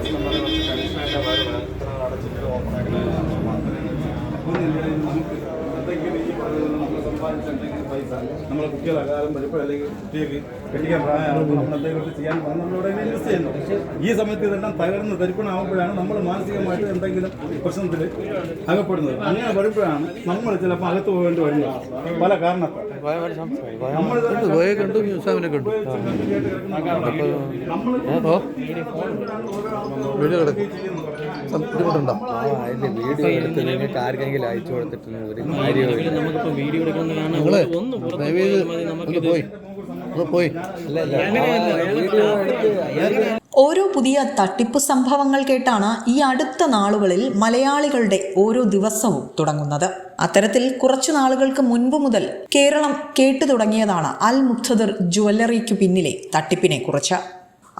Customer കുറച്ച് ടെൻഷനായിട്ട് അവർ എത്ര അടച്ചിട്ട് ഓപ്പൺ ആയിട്ട് മാത്രമേ നമുക്ക് നമ്മൾ പൈസ നമ്മളെ അല്ലെങ്കിൽ കുട്ടികൾക്ക് കെട്ടിക്കാൻ ചെയ്യാൻ പറഞ്ഞ് നമ്മളിവിടെ ഇൻവെസ്റ്റ് ചെയ്യുന്നു. ഈ സമയത്ത് ഇതെല്ലാം തകർന്ന് തരിപ്പണമാകുമ്പോഴാണ് നമ്മൾ മാനസികമായിട്ട് എന്തെങ്കിലും പ്രശ്നത്തിൽ അകപ്പെടുന്നത്. അങ്ങനെ വരുമ്പോഴാണ് നമ്മൾ ചിലപ്പോൾ അകത്ത് പോകേണ്ടി വരുന്നത്. പല കാരണത്താൽ. കണ്ടു ന്യൂസാമിനെ കണ്ടു. ഓ. വീഡിയോ കിടക്കും. ബുദ്ധിമുട്ടുണ്ടോ? ആ അതിന്റെ വീഡിയോ എടുത്ത് നിങ്ങൾക്ക് ആർക്കെങ്കിലും അയച്ചു കൊടുത്തിട്ട് ഒരു നമുക്കിപ്പോ വീഡിയോ ഒന്ന് ദയവ് ചെയ്ത് ഒന്ന് പോയി. ഒന്ന് പോയി. അല്ല അല്ല. വീഡിയോ എടുത്ത് ഓരോ പുതിയ തട്ടിപ്പ് സംഭവങ്ങൾ കേട്ടാണ് ഈ അടുത്ത നാളുകളിൽ മലയാളികളുടെ ഓരോ ദിവസവും തുടങ്ങുന്നത്. അത്തരത്തിൽ കുറച്ചു നാളുകൾക്ക് മുൻപ് മുതൽ കേരളം കേട്ടു തുടങ്ങിയതാണ് അൽ മുഖ്തദർ ജുവല്ലറിക്ക് പിന്നിലെ തട്ടിപ്പിനെ കുറിച്ച്.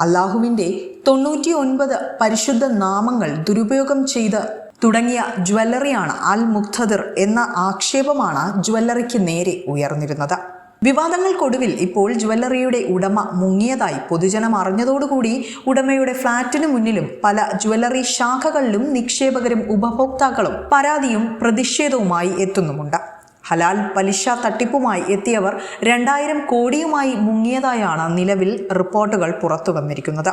അള്ളാഹുവിന്റെ തൊണ്ണൂറ്റി ഒൻപത് പരിശുദ്ധ നാമങ്ങൾ ദുരുപയോഗം ചെയ്ത് തുടങ്ങിയ ജ്വല്ലറിയാണ് അൽ മുക്തദിർ എന്ന ആക്ഷേപമാണ് ജ്വല്ലറിക്ക് നേരെ ഉയർന്നിരുന്നത്. വിവാദങ്ങൾക്കൊടുവിൽ ഇപ്പോൾ ജ്വല്ലറിയുടെ ഉടമ മുങ്ങിയതായി പൊതുജനം അറിഞ്ഞതോടുകൂടി ഉടമയുടെ ഫ്ളാറ്റിനു മുന്നിലും പല ജ്വല്ലറി ശാഖകളിലും നിക്ഷേപകരും ഉപഭോക്താക്കളും പരാതിയും പ്രതിഷേധവുമായി എത്തുന്നുമുണ്ട്. ഹലാൽ പലിശ തട്ടിപ്പുമായി എത്തിയവർ രണ്ടായിരം കോടിയുമായി മുങ്ങിയതായാണ് നിലവിൽ റിപ്പോർട്ടുകൾ പുറത്തു വന്നിരിക്കുന്നത്.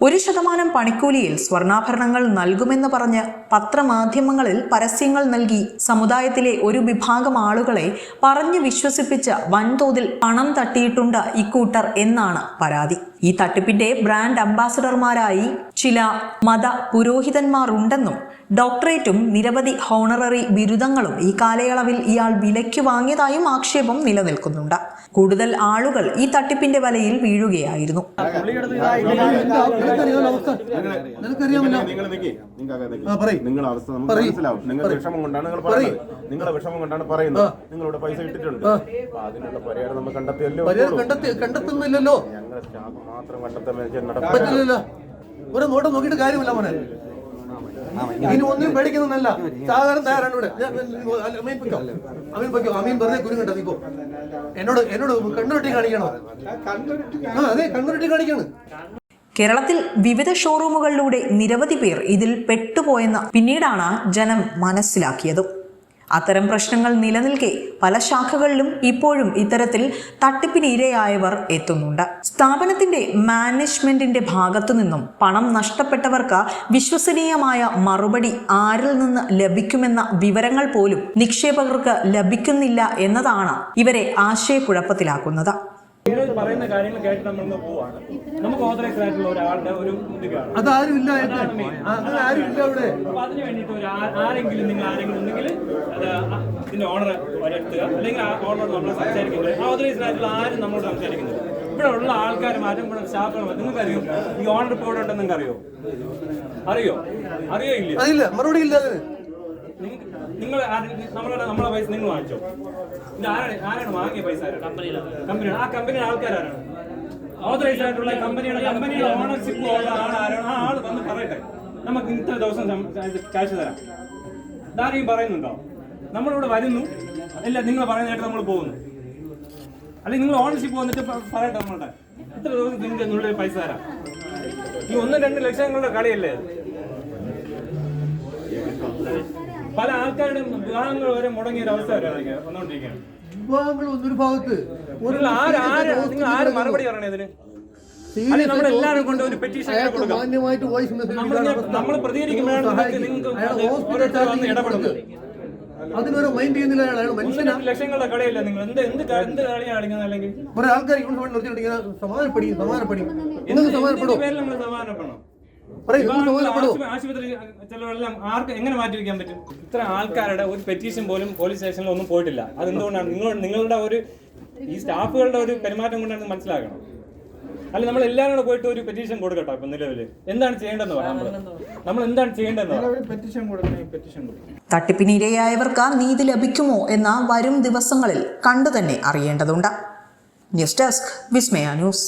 ഒരു ശതമാനം പണിക്കൂലിയിൽ സ്വർണാഭരണങ്ങൾ നൽകുമെന്ന് പറഞ്ഞ് പത്രമാധ്യമങ്ങളിൽ പരസ്യങ്ങൾ നൽകി സമുദായത്തിലെ ഒരു വിഭാഗം ആളുകളെ പറഞ്ഞു വിശ്വസിപ്പിച്ച് വൻതോതിൽ പണം തട്ടിയിട്ടുണ്ട് ഇക്കൂട്ടർ എന്നാണ് പരാതി. ഈ തട്ടിപ്പിന്റെ ബ്രാൻഡ് അംബാസഡർമാരായി ചില മത പുരോഹിതന്മാർ ഉണ്ടെന്നും ഡോക്ടറേറ്റും നിരവധി ഹോണററി ബിരുദങ്ങളും ഈ കാലയളവിൽ ഇയാൾ വിലയ്ക്ക് വാങ്ങിയതായും ആക്ഷേപം നിലനിൽക്കുന്നുണ്ട്. കൂടുതൽ ആളുകൾ ഈ തട്ടിപ്പിന്റെ വലയിൽ വീഴുകയായിരുന്നു. നിങ്ങളുടെ അവസ്ഥ നമുക്ക് മനസ്സിലാവും. നിങ്ങളുടെ വിഷമം കൊണ്ടാണ് നിങ്ങൾ പറയുന്നത്. നിങ്ങളുടെ വിഷമം കൊണ്ടാണ് പറയുന്നത്. നിങ്ങളുടെ പൈസ ഇട്ടിട്ടുണ്ട്. അപ്പൊ അതിനുള്ള പരിഹാരം നമ്മൾ കണ്ടെത്തിയല്ലോ കണ്ടെത്തുന്നില്ലല്ലോ. ഞങ്ങളുടെ സ്റ്റാഫ് മാത്രം കണ്ടെത്താൻ നടക്കില്ലല്ലോ ഒരു നോട്ടം നോക്കിയിട്ട് കാര്യമില്ല മോനെ. ഇനി ഒന്നും പേടിക്കുന്നല്ല സാധാരണ തയ്യാറാണ് ഇവിടെ. അമീൻ പൊയ്ക്കോ. അമീൻ പൊയ്ക്കോ. അമീൻ വെറുതെ കുരുങ്ങണ്ട നീക്കോ. എന്നോട് എന്നോട് കണ്ണുരുട്ടി കാണിക്കണോ? ആ അതെ കണ്ണുരുട്ടി കാണിക്കാണ്. കേരളത്തിൽ വിവിധ ഷോറൂമുകളിലൂടെ നിരവധി പേർ ഇതിൽ പെട്ടുപോയെന്ന് പിന്നീടാണ് ജനം മനസ്സിലാക്കിയതും. അത്തരം പ്രശ്നങ്ങൾ നിലനിൽക്കെ പല ശാഖകളിലും ഇപ്പോഴും ഇത്തരത്തിൽ തട്ടിപ്പിനിരയായവർ എത്തുന്നുണ്ട്. സ്ഥാപനത്തിന്റെ മാനേജ്മെന്റിന്റെ ഭാഗത്തു നിന്നും പണം നഷ്ടപ്പെട്ടവർക്ക് വിശ്വസനീയമായ മറുപടി ആരിൽ നിന്ന് ലഭിക്കുമെന്ന വിവരങ്ങൾ പോലും നിക്ഷേപകർക്ക് ലഭിക്കുന്നില്ല എന്നതാണ് ഇവരെ ആശയക്കുഴപ്പത്തിലാക്കുന്നത്. പറയുന്ന കാര്യങ്ങൾ കേട്ട് നമ്മൾ പോവാണ്. നമുക്ക് ഓതറൈസ്ഡ് ആയിട്ടുള്ള ഒരാളുടെ ഒരു അതാരും ഇല്ല ആരും ഇല്ല ഇവിടെ. അപ്പൊ അതിന് വേണ്ടിയിട്ട് ഒരു ആരെങ്കിലും നിങ്ങൾ ആരെങ്കിലും ഉണ്ടെങ്കിൽ ഇതിന്റെ ഓണർ വരെത്തുക അല്ലെങ്കിൽ നമ്മൾ സംസാരിക്കുന്നത്. ഓതറൈസ്ഡ് ആയിട്ടുള്ള ആരും നമ്മളോട് ഇവിടെ ഉള്ള ആൾക്കാർ മാറ്റം ഇവിടെ സ്റ്റാഫുകൾ നിങ്ങൾക്ക് അറിയോ ഈ ഓണർ ഇപ്പോൾ ഉണ്ടെന്ന് നിങ്ങൾക്ക് അറിയോ? അറിയോ അറിയോ ഇല്ല മറുപടി ഇല്ല നിങ്ങൾ നമ്മളെ നമ്മളുടെ നമ്മളെ പൈസ നിങ്ങൾ വാങ്ങിച്ചോ. ആരാണ് ആരാണ് വാങ്ങിയ പൈസ കമ്പനിയാണ് ആ കമ്പനിയുടെ ആൾക്കാരാണ്. ഓതറൈസ് ആയിട്ടുള്ള കമ്പനിയുടെ കമ്പനിയുടെ ഓണർഷിപ്പ് ഉള്ള ആളാരാണ് ആ ആൾ വന്ന് പറയട്ടെ. നമുക്ക് ഇത്ര ദിവസം ക്യാഷ് കാശ് തരാം. ഇതാരെയും പറയുന്നുണ്ടോ? നമ്മളിവിടെ വരുന്നു. അല്ല നിങ്ങൾ പറയുന്നതായിട്ട് നമ്മൾ പോകുന്നു. അല്ലെങ്കിൽ നിങ്ങൾ ഓണർഷിപ്പ് വന്നിട്ട് പറയട്ടെ നമ്മളുടെ. ഇത്ര ദിവസം നിങ്ങൾക്ക് നിങ്ങളുടെ പൈസ തരാം. ഈ ഒന്നും രണ്ട് ലക്ഷങ്ങളുടെ കളിയല്ലേ അത്? പല ആൾക്കാരുടെ വിവാഹങ്ങൾ വരെ മുടങ്ങിയ ഒരു അവസ്ഥ വന്നുകൊണ്ടിരിക്കുകയാണ്. വിഭാഗങ്ങൾ ഒന്നൊരു ഭാഗത്ത് നിങ്ങൾ മറുപടി മാന്യമായിട്ട് വോയിസ് നമ്മൾ പ്രതികരിക്കുമ്പോഴാണ് നിങ്ങൾക്ക് ഓരോരുത്തർ ഇടപെടുന്നത്. അതിനൊരു മൈൻഡ് ചെയ്യുന്നില്ല അയാൾ. അയാൾ ലക്ഷങ്ങളുടെ കടയില്ല എന്ത് എന്ത് എന്ത് കളിയാണ് കളിക്കുന്നത് അല്ലെങ്കിൽ? കുറെ ആൾക്കാർ ഇങ്ങനെ സമാധാനപ്പടി സമാധാനപ്പടി നിങ്ങൾക്ക് സമാധാനപ്പെടോ? സമാധാനപ്പെടണം? ആശുപത്രി ചിലവരെല്ലാം ആർക്ക് എങ്ങനെ മാറ്റിവെക്കാൻ പറ്റും? ഇത്ര ആൾക്കാരുടെ ഒരു പെറ്റീഷൻ പോലും പോലീസ് സ്റ്റേഷനിൽ ഒന്നും പോയിട്ടില്ല. അതെന്തുകൊണ്ടാണ്? നിങ്ങൾ നിങ്ങളുടെ ഒരു ഈ സ്റ്റാഫുകളുടെ ഒരു പെരുമാറ്റം കൊണ്ടാണ് മനസ്സിലാക്കണം അല്ല നമ്മൾ എല്ലാവരും കൂടെ പോയിട്ട് ഒരു പെറ്റീഷൻ കൊടുക്കട്ടോ ഇപ്പൊ നിലവിൽ എന്താണ് ചെയ്യേണ്ടതെന്ന് പറയാം നമ്മൾ എന്താണ് ചെയ്യേണ്ടതെന്ന് പെറ്റീഷൻ കൊടുക്കണേ പെറ്റീഷൻ കൊടുക്കും തട്ടിപ്പിനിരയായവർക്ക് നീതി ലഭിക്കുമോ എന്ന വരും ദിവസങ്ങളിൽ കണ്ടു തന്നെ അറിയേണ്ടതുണ്ട്. News desk Vismaya news.